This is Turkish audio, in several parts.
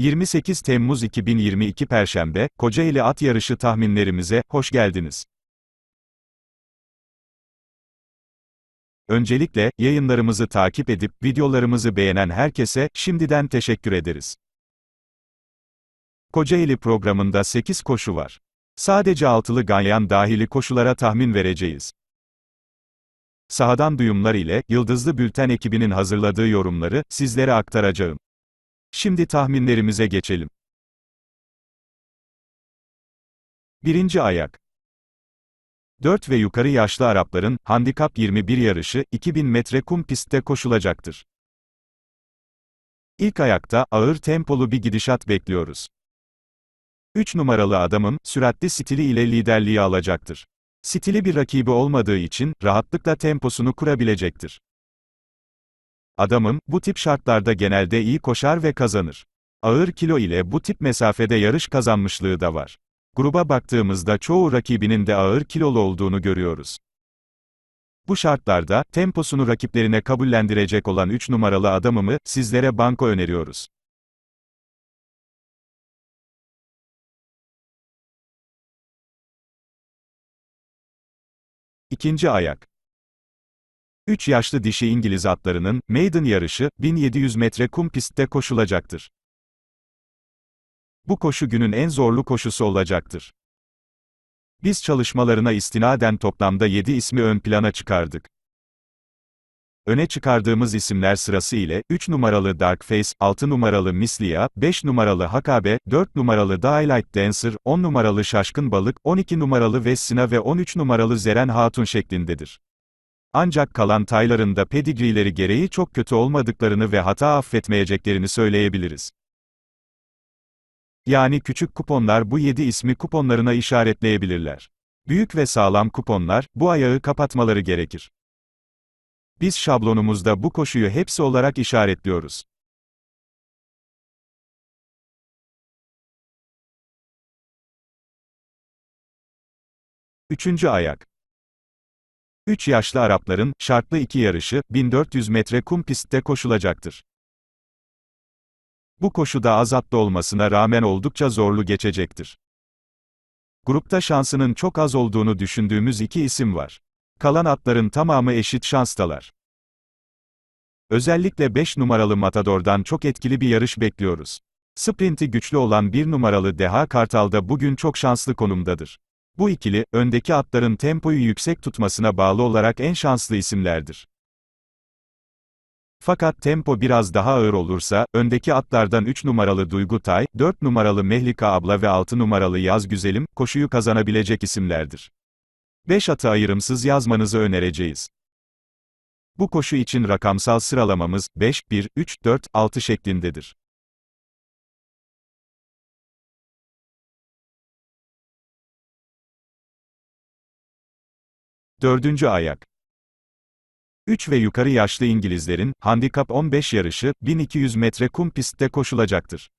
28 Temmuz 2022 Perşembe, Kocaeli At Yarışı tahminlerimize hoş geldiniz. Öncelikle, yayınlarımızı takip edip videolarımızı beğenen herkese şimdiden teşekkür ederiz. Kocaeli programında 8 koşu var. Sadece altılı ganyan dahili koşulara tahmin vereceğiz. Sahadan duyumlar ile Yıldızlı Bülten ekibinin hazırladığı yorumları sizlere aktaracağım. Şimdi tahminlerimize geçelim. Birinci ayak. 4 ve yukarı yaşlı Arapların handikap 21 yarışı 2000 metre kum pistte koşulacaktır. İlk ayakta ağır tempolu bir gidişat bekliyoruz. 3 numaralı adamım süratli stili ile liderliği alacaktır. Stili bir rakibi olmadığı için rahatlıkla temposunu kurabilecektir. Adamım, bu tip şartlarda genelde iyi koşar ve kazanır. Ağır kilo ile bu tip mesafede yarış kazanmışlığı da var. Gruba baktığımızda çoğu rakibinin de ağır kilolu olduğunu görüyoruz. Bu şartlarda, temposunu rakiplerine kabullendirecek olan 3 numaralı adamımı, sizlere banko öneriyoruz. İkinci ayak. 3 yaşlı dişi İngiliz atlarının, maiden yarışı, 1700 metre kum pistte koşulacaktır. Bu koşu günün en zorlu koşusu olacaktır. Biz çalışmalarına istinaden toplamda 7 ismi ön plana çıkardık. Öne çıkardığımız isimler sırası ile, 3 numaralı Dark Face, 6 numaralı Mislia, 5 numaralı Hakabe, 4 numaralı Daylight Dancer, 10 numaralı Şaşkın Balık, 12 numaralı Vessina ve 13 numaralı Zeren Hatun şeklindedir. Ancak kalan taylarında pedigrileri gereği çok kötü olmadıklarını ve hata affetmeyeceklerini söyleyebiliriz. Yani küçük kuponlar bu 7 ismi kuponlarına işaretleyebilirler. Büyük ve sağlam kuponlar, bu ayağı kapatmaları gerekir. Biz şablonumuzda bu koşuyu hepsi olarak işaretliyoruz. Üçüncü ayak. 3 yaşlı Arapların, şartlı iki yarışı, 1400 metre kum pistte koşulacaktır. Bu koşuda az atlı olmasına rağmen oldukça zorlu geçecektir. Grupta şansının çok az olduğunu düşündüğümüz iki isim var. Kalan atların tamamı eşit şanstalar. Özellikle 5 numaralı Matador'dan çok etkili bir yarış bekliyoruz. Sprinti güçlü olan 1 numaralı Deha Kartal da bugün çok şanslı konumdadır. Bu ikili, öndeki atların tempoyu yüksek tutmasına bağlı olarak en şanslı isimlerdir. Fakat tempo biraz daha ağır olursa, öndeki atlardan 3 numaralı Duygu Tay, 4 numaralı Mehlika Abla ve 6 numaralı Yaz Güzelim, koşuyu kazanabilecek isimlerdir. 5 atı ayrımsız yazmanızı önereceğiz. Bu koşu için rakamsal sıralamamız, 5, 1, 3, 4, 6 şeklindedir. Dördüncü ayak. 3 ve yukarı yaşlı İngilizlerin, handikap 15 yarışı, 1200 metre kum pistte koşulacaktır.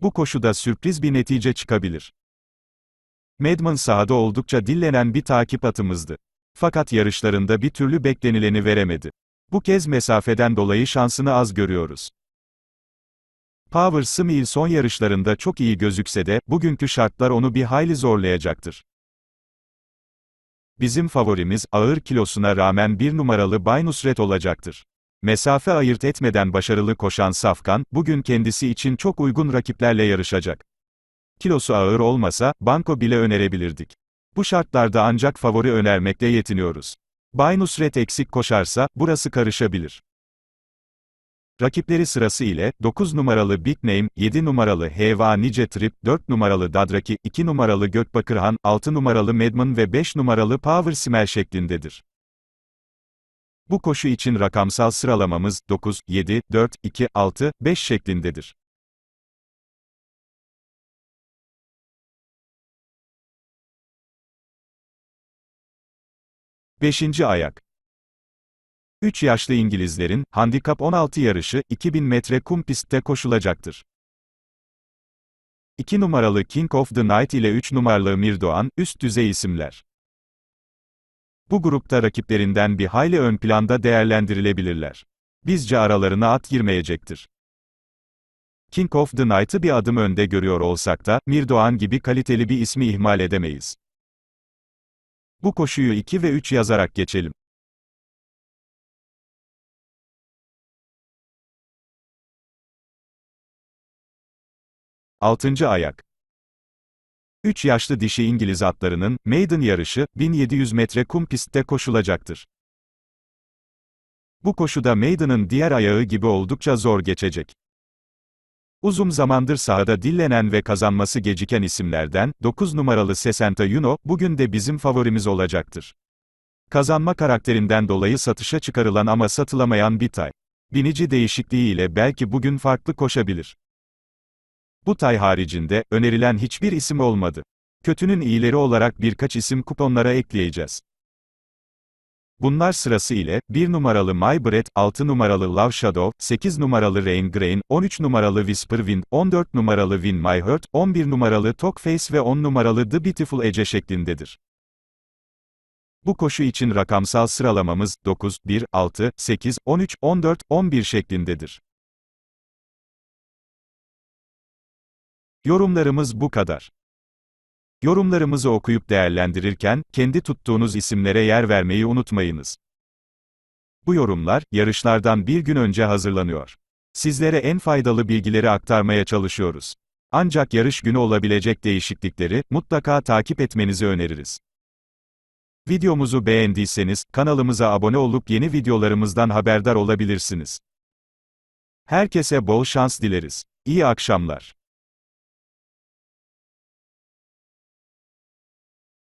Bu koşuda sürpriz bir netice çıkabilir. Madman sahada oldukça dillenen bir takip atımızdı. Fakat yarışlarında bir türlü beklenileni veremedi. Bu kez mesafeden dolayı şansını az görüyoruz. Power Smil son yarışlarında çok iyi gözükse de, bugünkü şartlar onu bir hayli zorlayacaktır. Bizim favorimiz, ağır kilosuna rağmen bir numaralı Bay Nusret olacaktır. Mesafe ayırt etmeden başarılı koşan Safkan, bugün kendisi için çok uygun rakiplerle yarışacak. Kilosu ağır olmasa, banko bile önerebilirdik. Bu şartlarda ancak favori önermekle yetiniyoruz. Bay Nusret eksik koşarsa, burası karışabilir. Rakipleri sırası ile, 9 numaralı Big Name, 7 numaralı Heva Nice Trip, 4 numaralı Dadraki, 2 numaralı Gökbakırhan, 6 numaralı Madman ve 5 numaralı Power Simel şeklindedir. Bu koşu için rakamsal sıralamamız, 9, 7, 4, 2, 6, 5 şeklindedir. Beşinci ayak. 3 yaşlı İngilizlerin, handikap 16 yarışı, 2000 metre kum pistte koşulacaktır. 2 numaralı King of the Night ile 3 numaralı Mirdoğan, üst düzey isimler. Bu grupta rakiplerinden bir hayli ön planda değerlendirilebilirler. Bizce aralarına at girmeyecektir. King of the Night'ı bir adım önde görüyor olsak da, Mirdoğan gibi kaliteli bir ismi ihmal edemeyiz. Bu koşuyu 2 ve 3 yazarak geçelim. Altıncı ayak. 3 yaşlı dişi İngiliz atlarının, maiden yarışı, 1700 metre kum pistte koşulacaktır. Bu koşuda Maiden'ın diğer ayağı gibi oldukça zor geçecek. Uzun zamandır sahada dillenen ve kazanması geciken isimlerden, 9 numaralı Sesenta Yuno, bugün de bizim favorimiz olacaktır. Kazanma karakterinden dolayı satışa çıkarılan ama satılamayan bir tay. Binici değişikliğiyle belki bugün farklı koşabilir. Bu tay haricinde, önerilen hiçbir isim olmadı. Kötünün iyileri olarak birkaç isim kuponlara ekleyeceğiz. Bunlar sırası ile, 1 numaralı My Breath, 6 numaralı Love Shadow, 8 numaralı Rain Grain, 13 numaralı Whisper Wind, 14 numaralı Win My Heart, 11 numaralı Talk Face ve 10 numaralı The Beautiful Ece şeklindedir. Bu koşu için rakamsal sıralamamız, 9, 1, 6, 8, 13, 14, 11 şeklindedir. Yorumlarımız bu kadar. Yorumlarımızı okuyup değerlendirirken, kendi tuttuğunuz isimlere yer vermeyi unutmayınız. Bu yorumlar, yarışlardan bir gün önce hazırlanıyor. Sizlere en faydalı bilgileri aktarmaya çalışıyoruz. Ancak yarış günü olabilecek değişiklikleri, mutlaka takip etmenizi öneririz. Videomuzu beğendiyseniz, kanalımıza abone olup yeni videolarımızdan haberdar olabilirsiniz. Herkese bol şans dileriz. İyi akşamlar.